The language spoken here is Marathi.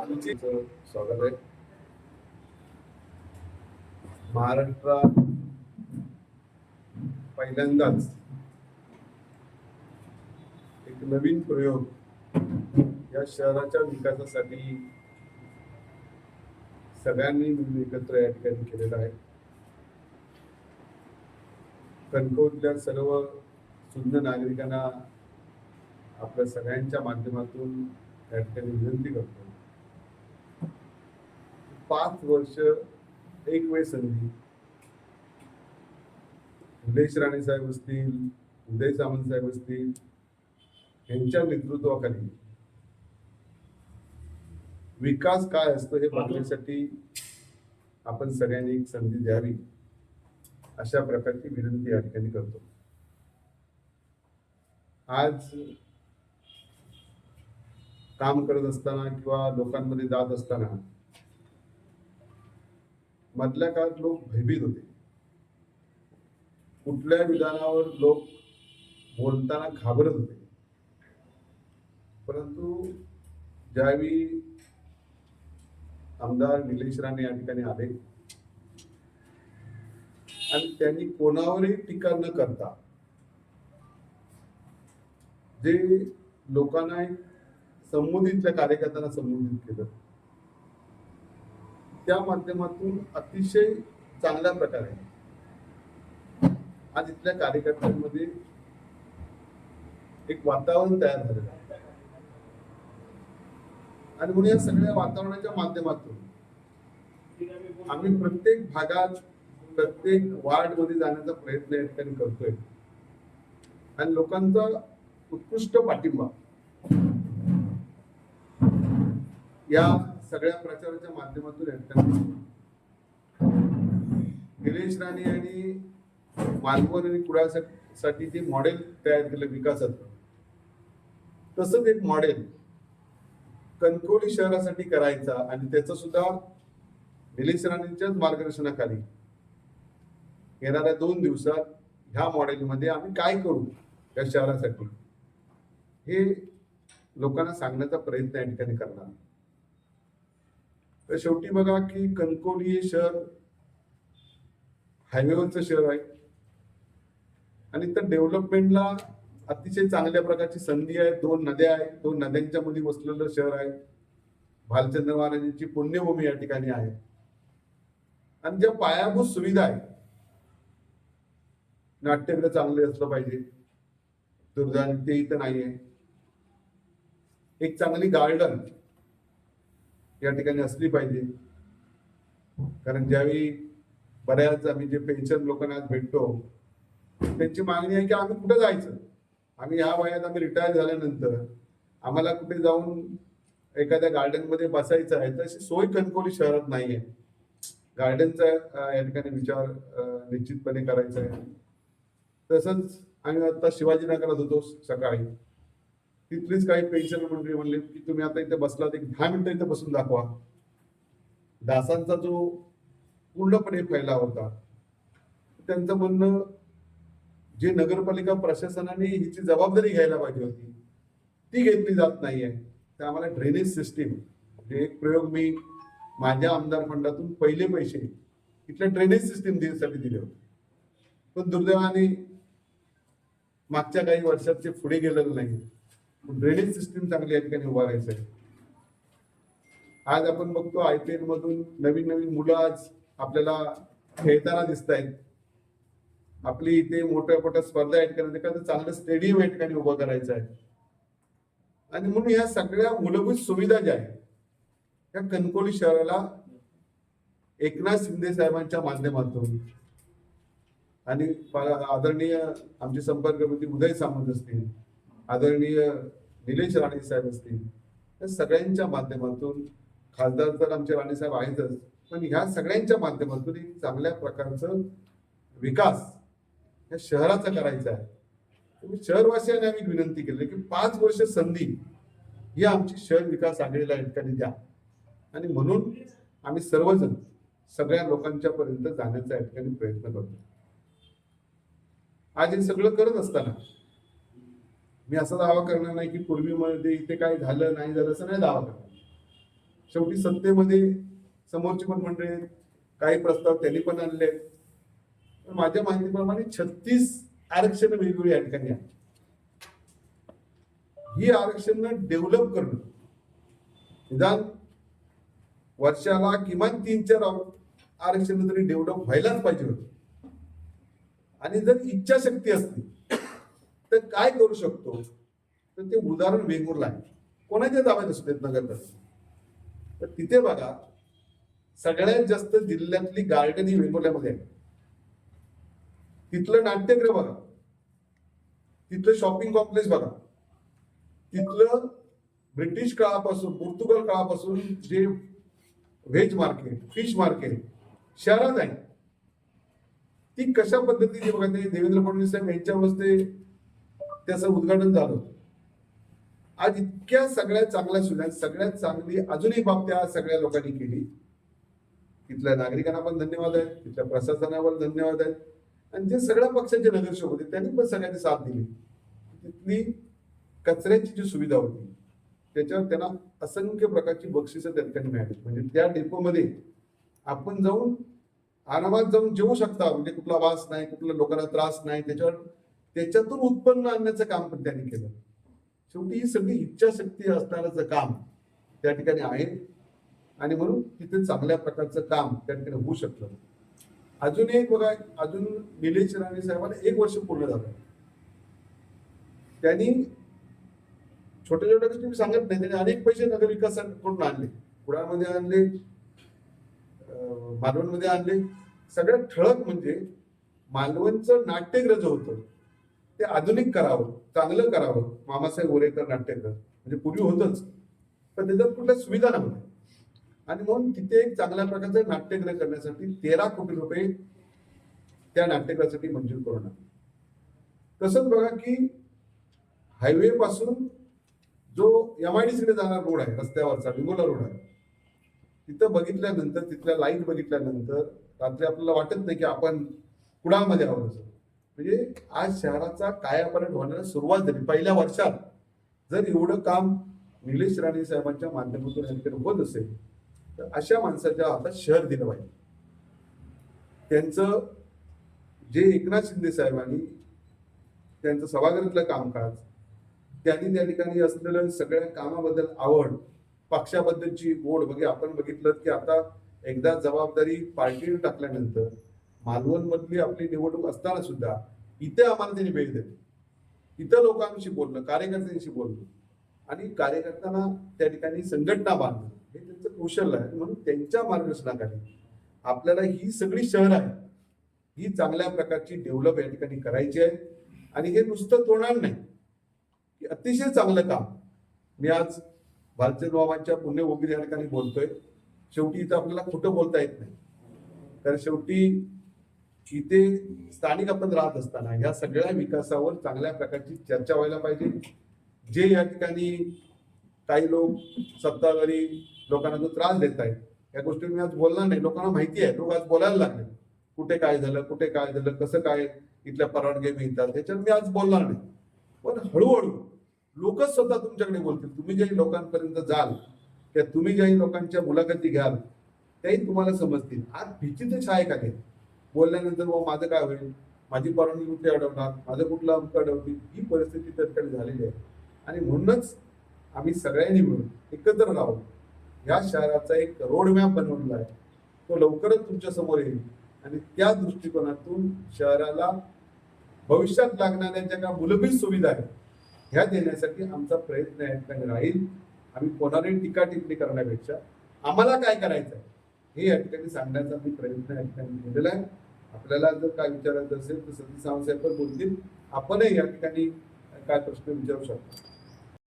स्वागत आहे. महाराष्ट्रात पहिल्यांदाच एक नवीन प्रयोग या शहराच्या विकासासाठी सगळ्यांनी मिळून एकत्र या ठिकाणी केलेला आहे. कणकवलीतल्या सर्व सुज्ञ नागरिकांना आपल्या सगळ्यांच्या माध्यमातून या ठिकाणी विनंती करतो. पाच वर्ष एक वेळ संधी. उदेश राणे साहेब असतील उदय सामंत साहेब असतील यांच्या नेतृत्वाखाली विकास काय असतो हे बघण्यासाठी आपण सगळ्यांनी एक संधी द्यावी अशा प्रकारची विनंती या ठिकाणी करतो. आज काम करत असताना किंवा लोकांमध्ये जात असताना मधल्या काळात लोक भयभीत होते. कुठल्या विधानावर लोक बोलताना घाबरत होते. परंतु ज्यावेळी आमदार निलेश राणे या ठिकाणी आले आणि त्यांनी कोणावरही टीका न करता जे लोकांना एक संबोधितल्या कार्यकर्त्यांना संबोधित केलं त्या माध्यमातून अतिशय चांगल्या प्रकारे आज इथल्या कार्यकर्त्यांमध्ये एक वातावरण तयार झालेलं आहे. आणि म्हणून या सगळ्या वातावरणाच्या माध्यमातून आम्ही प्रत्येक भागात प्रत्येक वार्डमध्ये जाण्याचा प्रयत्न या ठिकाणी करतोय. आणि लोकांचा उत्कृष्ट पाठिंबा. या सगळ्या प्रचाराच्या माध्यमातून एंटर निलेश राणे यांनी मालवण आणि कुडासाठी जे मॉडेल तयार केलं विकासाचं तसंच एक मॉडेल कणकवली शहरासाठी करायचा आणि त्याचं सुद्धा निलेश राणेंच्याच मार्गदर्शनाखाली येणाऱ्या दोन दिवसात ह्या मॉडेलमध्ये आम्ही काय करू या शहरासाठी? हे लोकांना सांगण्याचा प्रयत्न या ठिकाणी करणार तर शेवटी बघा की कणकवली हे शहर हायवेवरचं शहर आहे. आणि तर डेव्हलपमेंटला अतिशय चांगल्या प्रकारची संधी आहे. दोन नद्या आहेत. दोन नद्यांच्या मध्ये वसलेलं शहर आहे. भालचंद्र महाराजांची पुण्यभूमी या ठिकाणी आहे. आणि ज्या पायाभूत सुविधा आहेत नाट्यग्रह चांगले असलं पाहिजे. दुर्दान ते इथं नाहीये. एक चांगली गार्डन या ठिकाणी असली पाहिजे. कारण ज्यावेळी बऱ्याच आम्ही जे पेन्शन लोकांना आज भेटतो त्यांची मागणी आहे की आम्ही कुठे जायचं? आम्ही ह्या वयात आम्ही रिटायर झाल्यानंतर आम्हाला कुठे जाऊन एखाद्या गार्डनमध्ये बसायचं आहे तशी सोय कणकवली शहरात नाही आहे गार्डनचा या ठिकाणी विचार निश्चितपणे करायचा आहे. तसंच आम्ही आता शिवाजीनगरात होतो सकाळी. तिथलीच काही पेन्शन मंडळी म्हणले की तुम्ही आता इथे बसला एक दहा मिनिटं इथे बसून दाखवा. दासांचा जो पूर्णपणे फैला होता त्यांचं म्हणणं जे नगरपालिका प्रशासनाने हिची जबाबदारी घ्यायला पाहिजे होती ती घेतली जात नाहीये. तर आम्हाला ड्रेनेज सिस्टीम जे एक प्रयोग मी माझ्या आमदार फंडातून पहिले पैसे इथल्या ड्रेनेज सिस्टीम देण्यासाठी दिले होते. पण दुर्दैवाने मागच्या काही वर्षात ते पुढे गेलेलं नाही. ड्रेनेज सिस्टीम चांगली या ठिकाणी उभारायचं आहे. आज आपण बघतो आय पी एल मधून नवीन नवीन मुलं आज आपल्याला खेळताना दिसत आहेत. आपली इथे मोठ्या मोठ्या स्पर्धा या ठिकाणी एखादं चांगलं स्टेडियम या ठिकाणी उभं करायचं आहे. आणि म्हणून या सगळ्या मूलभूत सुविधा ज्या आहेत त्या कणकोली शहराला एकनाथ शिंदे साहेबांच्या माध्यमातून. आणि आदरणीय आमचे संपर्क मंत्री उदय सामंत असतील. आदरणीय निलेश राणे साहेब असतील या सगळ्यांच्या माध्यमातून खासदार तर आमचे राणे साहेब आहेतच पण ह्या सगळ्यांच्या माध्यमातून एक चांगल्या प्रकारचं विकास या शहराचा करायचा आहे. तुम्ही शहरवासियांना आम्ही विनंती केली की पाच वर्ष संधी ही आमची शहर विकास आघाडीला या ठिकाणी द्या. आणि म्हणून आम्ही सर्वजण सगळ्या लोकांच्या पर्यंत जाण्याचा या ठिकाणी प्रयत्न करतो. आज हे सगळं करत असताना मी असा दावा करणार नाही की पूर्वीमध्ये इथे काय झालं नाही झालं असं नाही दावा करणार. शेवटी सत्तेमध्ये समोरची पण मंडळी आहेत काही प्रस्ताव त्यांनी पण आणले आहेत. पण माझ्या माहितीप्रमाणे छत्तीस आरक्षण वेगवेगळी या ठिकाणी आहेत. ही आरक्षण डेव्हलप करणं. निदान वर्षाला किमान तीन चार आरक्षण तरी डेव्हलप व्हायलाच पाहिजे होतं. आणि जर इच्छाशक्ती असते तर काय करू शकतो? तर ते उदाहरण वेंगुर्ला आहे. कोणाच्या ताब्यात असू देत नगर तर तिथे बघा सगळ्यात जास्त जिल्ह्यातली गार्डन ही वेंगुर्ल्यामध्ये आहे. तिथलं नाट्यगृह बघा. तिथलं शॉपिंग कॉम्प्लेक्स बघा. तिथलं ब्रिटिश काळापासून पोर्तुगल काळापासून जे व्हेज मार्केट फिश मार्केट शहरात आहे. ती कशा पद्धतीने बघा ते देवेंद्र फडणवीस साहेब यांच्या हस्ते त्याचं उद्घाटन झालं होतं. आज इतक्या सगळ्या चांगल्या सुविधा सगळ्यात चांगली अजूनही बाब त्या सगळ्या लोकांनी केली. तिथल्या नागरिकांना पण धन्यवाद आहे तिथल्या प्रशासनावर धन्यवाद आहे. आणि जे सगळ्या पक्षाचे नगरसेवक होते त्यांनी पण सगळ्यांनी साथ दिली. तिथली कचऱ्याची जी सुविधा होती त्याच्यावर त्यांना असंख्य प्रकारची बक्षिसं त्या ठिकाणी मिळाली. म्हणजे त्या डेपोमध्ये आपण जाऊन आरामात जाऊन जेवू शकता. म्हणजे कुठला वास नाही कुठल्या लोकांना त्रास नाही त्याच्यावर त्याच्यातून उत्पन्न आणण्याचं काम पण त्यांनी केलं. शेवटी ही सगळी इच्छाशक्ती असणारच काम त्या ठिकाणी आहे. आणि म्हणून तिथे चांगल्या प्रकारचं काम त्या ठिकाणी होऊ शकतं अजून एक बघा अजून निलेश राणे साहेबांना एक वर्ष पूर्ण झालं. त्यांनी छोट्या छोट्या गोष्टी मी सांगत नाही त्यांनी अनेक पैसे नगरविकासाकडून आणले. कुडाळमध्ये आणले मालवणमध्ये आणले. सगळ्यात ठळक म्हणजे मालवणचं नाट्यग्रज होतं. ते आधुनिक करावं चांगलं करावं. मामासाहेब ओरेकर नाट्यकर. म्हणजे पूर्वी होतच. पण त्याच्यात कुठल्या सुविधा नव्हत्या. आणि म्हणून तिथे एक चांगल्या प्रकारचं नाट्यग्रह करण्यासाठी तेरा कोटी रुपये त्या नाट्यगृहासाठी मंजूर करून तसंच बघा की हायवे पासून जो एम आय डी सीकडे जाणारा रोड आहे रस्त्यावरचा विमोला रोड आहे तिथं बघितल्यानंतर तिथल्या लाइट बघितल्यानंतर रात्री आपल्याला वाटत नाही की आपण कुडाळमध्ये आहोत असं. म्हणजे आज शहराचा कायापर्यंत होण्याला सुरुवात झाली. पहिल्या वर्षात जर एवढं काम निलेश राणे साहेबांच्या माध्यमातून या ठिकाणी होत असेल तर अशा माणसाच्या हातात शहर दिलं पाहिजे. त्यांचं जे एकनाथ शिंदे साहेबांनी त्यांचं सभागृहातलं कामकाज त्यांनी त्या ठिकाणी असलेलं सगळ्या कामाबद्दल आवड पक्षाबद्दलची गोड बघे आपण बघितलं की आता एकदा जबाबदारी पार्टीने टाकल्यानंतर मालवण मधली आपली निवडणूक असताना सुद्धा इथे आम्हाला त्यांनी भेट दिली. इथं लोकांशी बोलणं कार्यकर्त्यांशी बोलणं. आणि कार्यकर्त्यांना त्या ठिकाणी संघटना बांधणं. हे त्यांचं कौशल्य आहे. म्हणून त्यांच्या मार्गदर्शनाखाली आपल्याला ही सगळी शहर आहे ही चांगल्या प्रकारची डेव्हलप या ठिकाणी करायची आहे. आणि हे नुसतं तोडणार नाही. की अतिशय चांगलं काम. मी आज भारतीय बाबांच्या पुण्यभूमी या ठिकाणी बोलतोय. शेवटी इथं आपल्याला खोटं बोलता येत नाही. कारण शेवटी इथे स्थानिक आपण राहत असताना या सगळ्या विकासावर चांगल्या प्रकारची चर्चा व्हायला पाहिजे. जे या ठिकाणी काही लोक सत्ताधारी लोकांना जो त्रास देत आहेत या गोष्टी मी आज बोलणार नाही. लोकांना माहिती आहे. लोक आज बोलायला लागले. कुठे काय झालं? कुठे काय झालं? कसं काय इथल्या परवानगी मिळतात? त्याच्यावर मी आज बोलणार नाही. पण हळूहळू लोकच स्वतः तुमच्याकडे बोलतील. तुम्ही ज्याही लोकांपर्यंत जाल किंवा तुम्ही ज्याही लोकांच्या मुलाखती घ्याल त्याही तुम्हाला समजतील. आज भीतीचे छायक आहेत. बोलल्यानंतर मग माझं काय होईल? माझी परवानगी कुठे अडवणार? माझं कुठलं अंक अडवतील? ही परिस्थिती त्या झालेली आहे. आणि म्हणूनच आम्ही सगळ्यांनी मिळून एकत्र राहू या शहराचा एक रोडमॅप बनवलेला आहे. तो लवकरच तुमच्यासमोर येईल. आणि त्या दृष्टिकोनातून शहराला भविष्यात लागणाऱ्या ज्या काही मूलभूत सुविधा आहेत ह्या देण्यासाठी आमचा प्रयत्न राहील. आम्ही कोणालाही टीका टिप्पणी करण्यापेक्षा आम्हाला काय करायचं आहे हे या ठिकाणी सांगण्याचा मी प्रयत्न या ठिकाणी केलेला आहे. आपल्याला जर काय विचारायचं असेल तर सतीश सावंत साहेब पण बोलतील. आपणही या ठिकाणी काय प्रश्न विचारू शकतो.